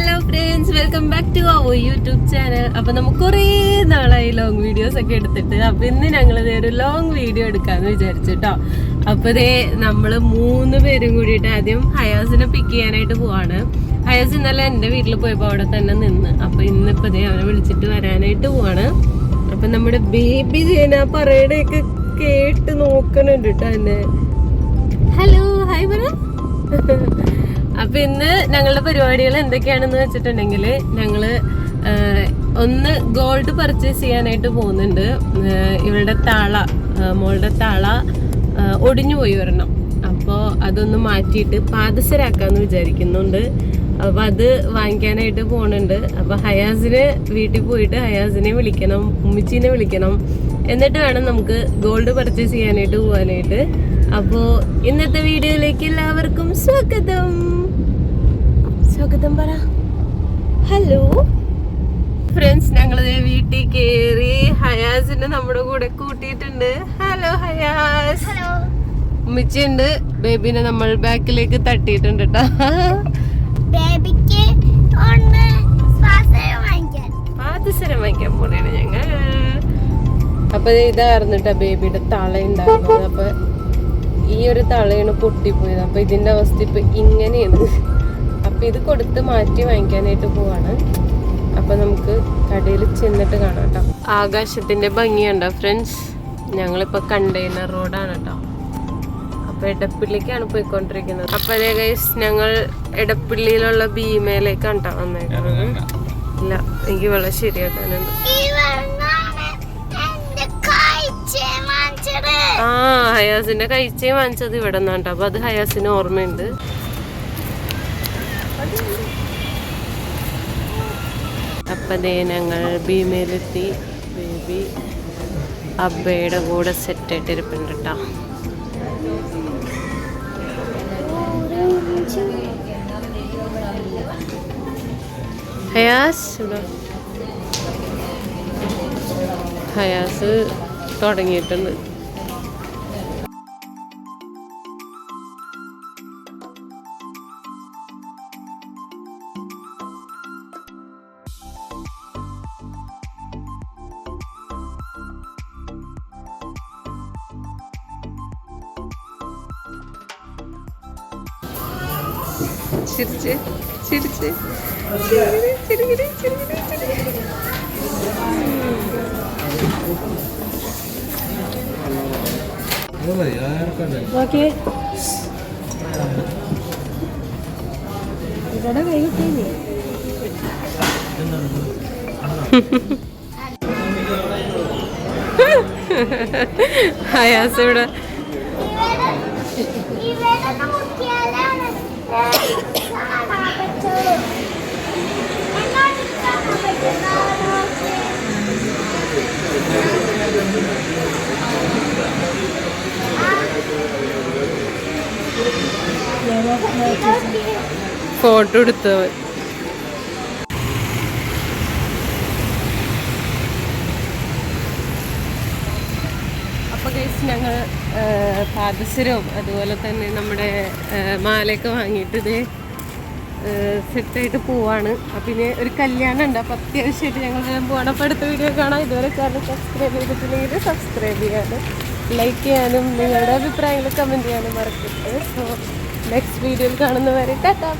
Hello friends welcome back to our YouTube channel അപ്പോൾ നമുക്ക് കുറേ നാളായി ലോങ് വീഡിയോസ് ഒക്കെ എടുത്തിട്ട്. അപ്പോൾ ഇന്ന് ഞങ്ങൾ ഒരു ലോങ് വീഡിയോ എടുക്കാന്ന് വിചാരിച്ചിട്ടോ. അപ്പോൾ ഇതേ നമ്മൾ മൂന്ന് പേരും കൂടിയിട്ട് ആദ്യം ഹയാസിനെ പിക്ക് ചെയ്യാനായിട്ട് പോവാണ്. ഹയാസ് ഇന്നലെ എന്റെ വീട്ടിൽ പോയപ്പോൾ അവിടെ തന്നെ നിന്ന്. അപ്പോൾ ഇന്നിപ്പോൾ ഇതേ അവനെ വിളിച്ചിട്ട് വരാനായിട്ട് പോവാണ്. അപ്പം നമ്മുടെ ബേബി ജീന പറയണൊക്കെ കേട്ട് നോക്കണുണ്ട് കേട്ടോ എന്നെ. ഹലോ ഹായ് പറ അപ്പൊ ഇന്ന് ഞങ്ങളുടെ പരിപാടികൾ എന്തൊക്കെയാണെന്ന് വെച്ചിട്ടുണ്ടെങ്കിൽ ഞങ്ങൾ ഒന്ന് ഗോൾഡ് പർച്ചേസ് ചെയ്യാനായിട്ട് പോകുന്നുണ്ട്. ഇവരുടെ താള മോളുടെ താള ഒടിഞ്ഞു പോയി വരണം അപ്പോൾ അതൊന്ന് മാറ്റിയിട്ട് പാദസരാക്കാന്ന് വിചാരിക്കുന്നുണ്ട്. അപ്പോൾ അത് വാങ്ങിക്കാനായിട്ട് പോകുന്നുണ്ട് അപ്പോൾ ഹയാസിന് വീട്ടിൽ പോയിട്ട് ഹയാസിനെ വിളിക്കണം ഉമ്മിച്ചീനെ വിളിക്കണം. എന്നിട്ട് വേണം നമുക്ക് ഗോൾഡ് പർച്ചേസ് ചെയ്യാനായിട്ട് പോകാനായിട്ട് അപ്പോൾ ഇന്നത്തെ വീഡിയോയിലേക്ക് എല്ലാവർക്കും സ്വാഗതം. സ്വാഗതം പറ. ഹലോ ഫ്രണ്ട്സ് ഞങ്ങളത് വീട്ടിൽ കയറി ഹയാസിനെ നമ്മുടെ കൂടെ കൂട്ടിയിട്ടുണ്ട്. ഹലോ ഹയാസ്. ഉമ്മിച്ചുണ്ട് ബേബിനെ നമ്മൾ ബാക്കിലേക്ക് തട്ടിയിട്ടുണ്ട് കേട്ടോ പാദസരം വാങ്ങിക്കാൻ പോണേണ് ഞങ്ങൾ. അപ്പൊ ദേ ഇതായിരുന്നു കേട്ടോ ബേബിയുടെ തള ഉണ്ടായിരുന്നത് അപ്പൊ ഈ ഒരു തളയാണ് പൊട്ടിപ്പോയത്. അപ്പൊ ഇതിന്റെ അവസ്ഥ ഇപ്പൊ ഇങ്ങനെയാണ്. അപ്പൊ ഇത് കൊടുത്ത് മാറ്റി വാങ്ങിക്കാനായിട്ട് പോവാണ്. അപ്പൊ നമുക്ക് കടയിൽ ചെന്നിട്ട് കാണാം കേട്ടോ ആകാശത്തിന്റെ ഭംഗിയുണ്ടോ ഫ്രണ്ട്സ് ഞങ്ങളിപ്പോ കണ്ടെയ്നർ റോഡാണ് കേട്ടോ അപ്പൊ എടപ്പള്ളിക്കാണ് പോയിക്കൊണ്ടിരിക്കുന്നത്. അപ്പൊ അതേ ഗൈസ് ഞങ്ങൾ എടപ്പള്ളിയിലുള്ള ഭീമയിലേക്കാണ് കേട്ടോ വന്നേക്കുന്നത്. ഇല്ല എനിക്ക് വെള്ളം ശരിയാക്കാനുണ്ട്. ഹയാസിന്റെ കഴിച്ചേ വാങ്ങിച്ചത് ഇവിടെ നിന്നാണ് അപ്പൊ അത് ഹയാസിന് ഓർമ്മയുണ്ട്. അപ്പൊ ദേ ഞങ്ങൾ ഭീമയിലെത്തി. ബേബി അബ്ബയുടെ കൂടെ സെറ്റ് ഇരിപ്പുണ്ട് കേട്ടോ. ഹയാസ് ഹയാസ് തുടങ്ങിയിട്ടുണ്ട്. ചിരിച്ച് ചിരിച്ച്. ചിരികിരി, ഇവിടെ ഫോട്ടോ എടുത്തവൻ. അപ്പോൾ ഗൈസ് ഞങ്ങൾ പാദസരവും അതുപോലെ തന്നെ നമ്മുടെ മാലയൊക്കെ വാങ്ങിയിട്ട് സെറ്റായിട്ട് പോവാണ്. അപ്പം ഒരു കല്യാണം ഉണ്ട് അപ്പോൾ അത്യാവശ്യമായിട്ട് ഞങ്ങൾ വേഗം പോകണം അപ്പോൾ അടുത്ത വീഡിയോ കാണാം. ഇതുവരെ കാരണം സബ്സ്ക്രൈബ് ചെയ്തിട്ടില്ലെങ്കിൽ സബ്സ്ക്രൈബ് ചെയ്യാനും ലൈക്ക് ചെയ്യാനും നിങ്ങളുടെ അഭിപ്രായങ്ങൾ കമന്റ് ചെയ്യാനും മറക്കരുത്. സോ നെക്സ്റ്റ് വീഡിയോയിൽ കാണുന്നവരെ ടാറ്റാ